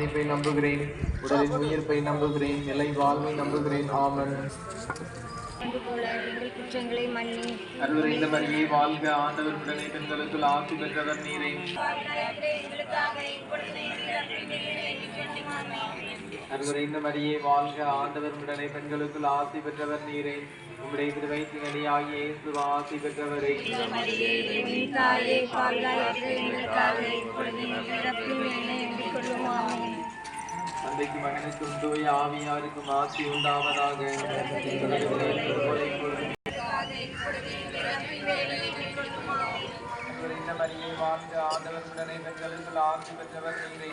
மன்னிப்பை நம்புகிறேன் உடலின் உயிர்ப்பை நம்புகிறேன் நிலை வாழ்வை நம்புகிறேன். ஆமன். குற்றங்களை மன்னி. அருள்வரைந்த மரியே வாழ்க ஆண்டவர் உடனே பெண்களுக்குள் ஆசி பெற்றவர் நீரே. அருள்வரைந்த மரியே வாழ்க. ஆண்டவர் உடனே பெண்களுக்குள் ஆசி பெற்றவர் நீரே. உம்முடைய திருவயிற்றினடியாகிய இயேசு ஆசி பெற்றவரே. தந்தைக்கு மகனுக்கும் தூய ஆவியாருக்கும் ஆசி உண்டாவதாக. மரியை வாழ்ந்து ஆண்டவர் உடனே பெண்களுக்குள் ஆசி பெற்றவர் நீரே.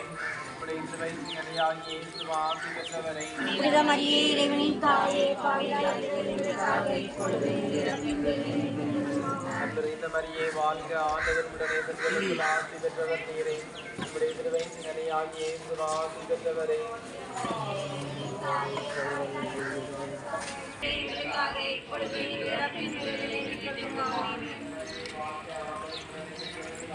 உடைய திருவயிற்றினடியாகிய இயேசு ஆசி பெற்றவரை. புனித மரியே இறைவனின் தாயே அன்புரைந்த மரியே வாழ்க ஆண்டவர் உடனே பெண்களுக்குள் ஆசி பெற்றவர் நீரே. உடைய திருவயிற்றினடியாகிய இயேசு ஆசி பெற்றவரை. எங்களுக்காக இப்பொழுது இறப்பின் வேலை வேண்டிக் கொள்ளுமாமே புனித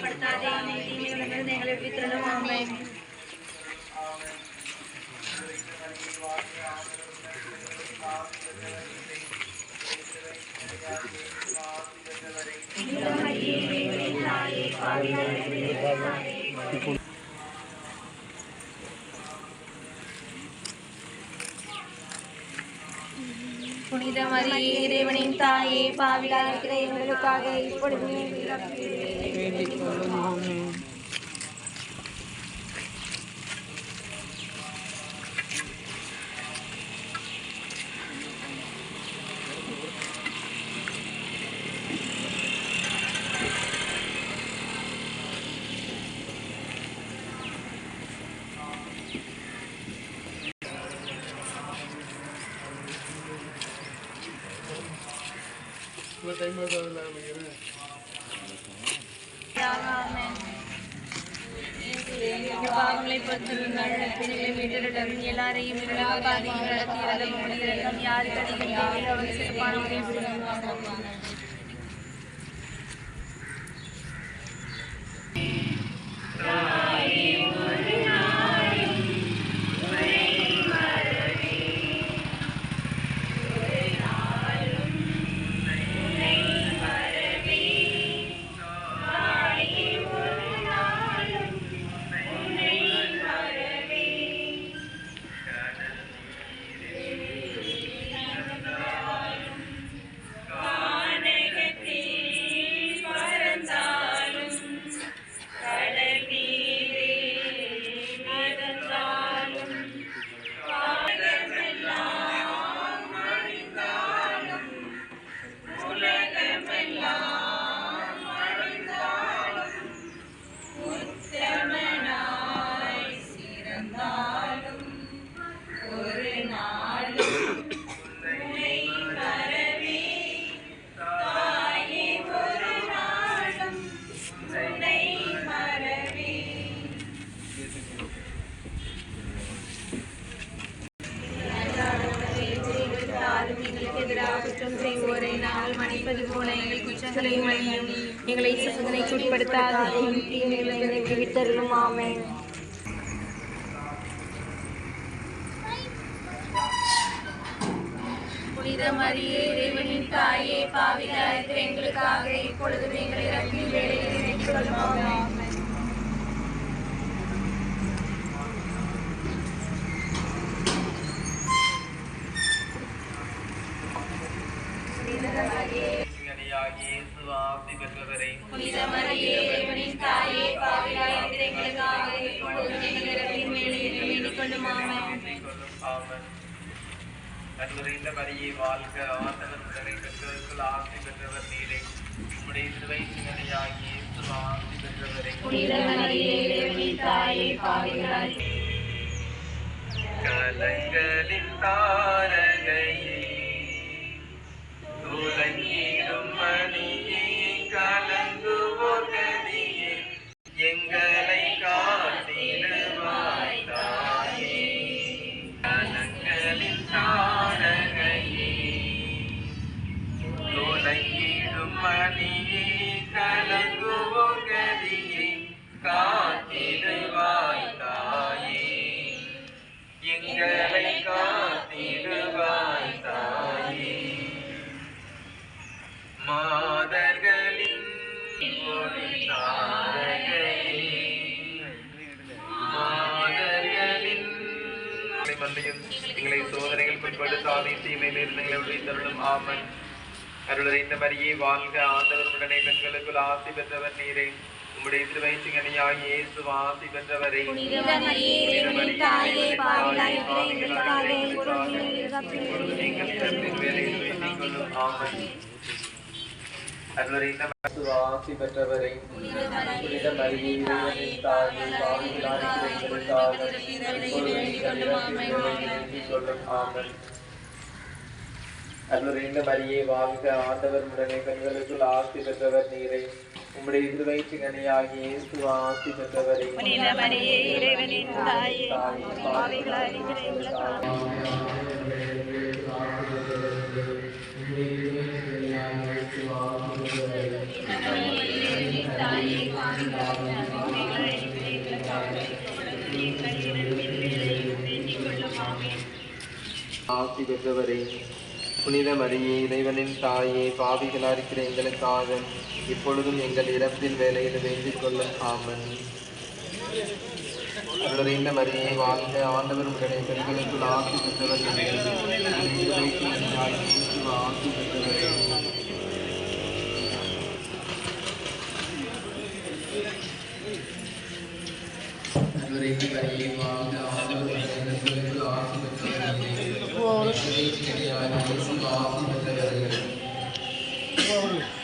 பாவிகளாக எங்களுக்காக இப்பொழுது எங்கள் இறப்பின் மரியே இறைவனின் தாயே பாவிலாக இருக்கிற எங்களுக்காக இப்பொழுது எங்கள் இறப்பின் பாவங்களை பொறுத்திருங்கள் பிள்ளைகளை எல்லாரையும் நடத்தி யாருக்கு அதிகம் அவர் சிறப்பான உதவி குற்றம் செய்வோரை நாங்கள் மன்னிப்பது போல எங்கள் குற்றங்களை மன்னியும் எங்களை சோதனைக்கு உட்படுத்தாதையும் தீமைகளை விட்டருளும். ஆமென். புனித மரியே இறைவனின் தாயே பாவிகளாக எங்களுக்காக இப்பொழுதும் எங்களை ரத்தின் வேலையில் வேண்டிக் கொள்ளும் ஆமென் கனியாகிய இயேசு ஆசி பெற்றவரே புனித மரியே இறைவனின் தாயே பாவிகளாக இருக்கிற எங்களுக்காக இப்பொழுதும் எங்கள் இறப்பின் வேலையில் வேண்டிக் கொள்ளும் ஆமென் கொள்ளும் ஆமென் அன்புரைந்த மரியே வாழ்க உடனை பெற்றவர்கள் ஆசி பெற்றவர் நீரே. உம்முடைய திருவயிற்றினையாகிய இயேசு ஆசி பெற்றவரே. இறைவனின் தாயே காத்திடுவாய் தாயே. எங்களை காத்திடுவாய் தாயே. மாதர்களின் ஒளி தாரகையே எங்களை சோதனைகள் பின்படுத்தாதே தீமையில் இருந்து எங்களை ஆமன். அருளறிந்த மரியே வாழ்க ஆண்டவர் உடனே பெண்களுக்குள் ஆசி பெற்றவர் நீரே. உம்முடைய திருவயிற்று கனியாகி இயேசு ஆசி பெற்றவரே. அருளறிந்த பெற்றவரே புனித மரியே இறைவனின் தாயே வேண்டிக் கொள்ளும் ஆமன். அருளுரைந்த மரியே வாழ்க ஆண்டவர் உடனே பெண்களுக்குள் ஆசி பெற்றவர் நீரே. உம்முடைய திருவயிற்று கனியாகிய இயேசு ஆசி பெற்றவரே இறைவனின் தாயே ஆசி பெற்றவரே புனித மரியே இறைவனின் தாயே பாவிகளா இருக்கிற எங்களுக்காக இப்பொழுதும் எங்கள் இறப்பின் வேலையில் வேண்டிக் கொள்ளும் ஆமன். இந்த மரியை வாழ்ந்த ஆண்டவர் உடனே பெண்களுக்குள் ஆசி பெற்றவர் ஆசி பெற்றவரே. کے لیے آئے ہیں جو سن کا آپ نہیں بتائے جا رہے ہیں